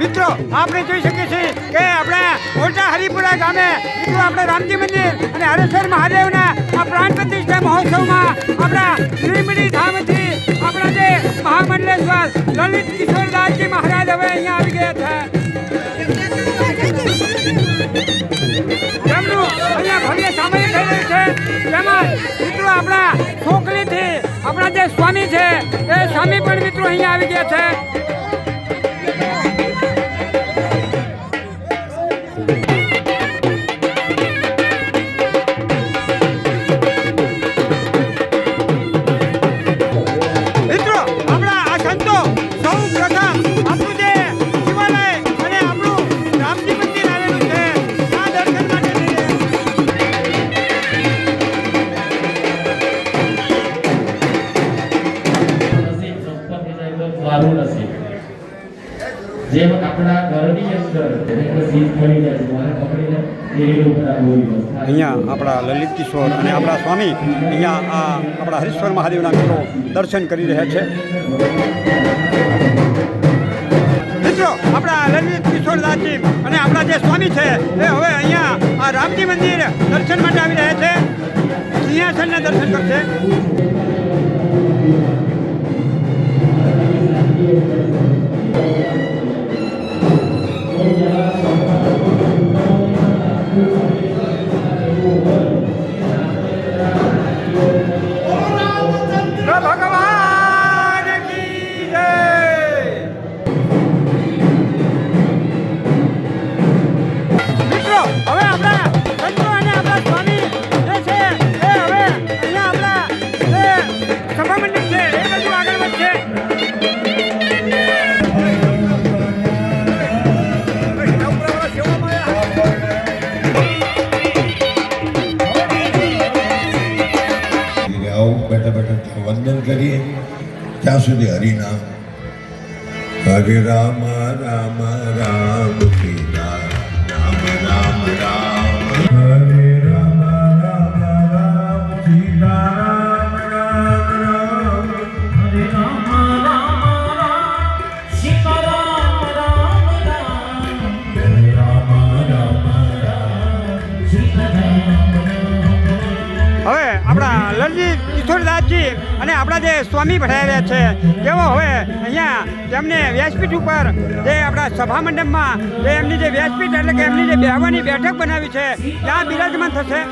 મિત્રો આપણે જોઈ શકીએ છીએ કે આપણે મોટા હરિપુરા ગામે મિત્રો આપણે રામજી મંદિર અને હરેશ્વર મહાદેવના આ પ્રાણ પ્રતિષ્ઠા મહોત્સવમાં આપણા શ્રીમડી ધામથી આપણા જે મહામંડલેશ્વર લલિત કિશોરદાસજી મહારાજ હવે અહીંયા આવી ગયા છે. તેમનું અહીંયા આપણા છોકરીથી આપણા જે સ્વામી છે, એ સ્વામી પણ મિત્રો અહીંયા આવી ગયા છે. મારું નસીબ જેમ આપણા ઘરની અંદર અહીંયા આપણા લલિત કિશોર અને આપણા સ્વામી અહીંયા આ આપણા હરીશ્વર મહાદેવના મિત્રો દર્શન કરી રહ્યા છે. મિત્રો આપણા લલિત કિશોરદાસજી અને આપણા જે સ્વામી છે એ હવે અહીંયા આ રામજી મંદિર દર્શન માટે આવી રહ્યા છે. સિંહાસનના દર્શન કરશે. સભા મંડપ છે એ વંદન કરીએ ત્યાં સુધી હરિનામ હરે રામ રામ રામ લલિત કિશોરદાસજી અને આપણા જે સ્વામી ભરાયા છે, તેઓ હવે અહીંયા તેમને વ્યાસપીઠ ઉપર જે આપણા સભા મંડપમાં જે એમની જે વ્યાસપીઠ એટલે કે એમની જે બેહવાની બેઠક બનાવી છે, ત્યાં બિરાજમાન થશે.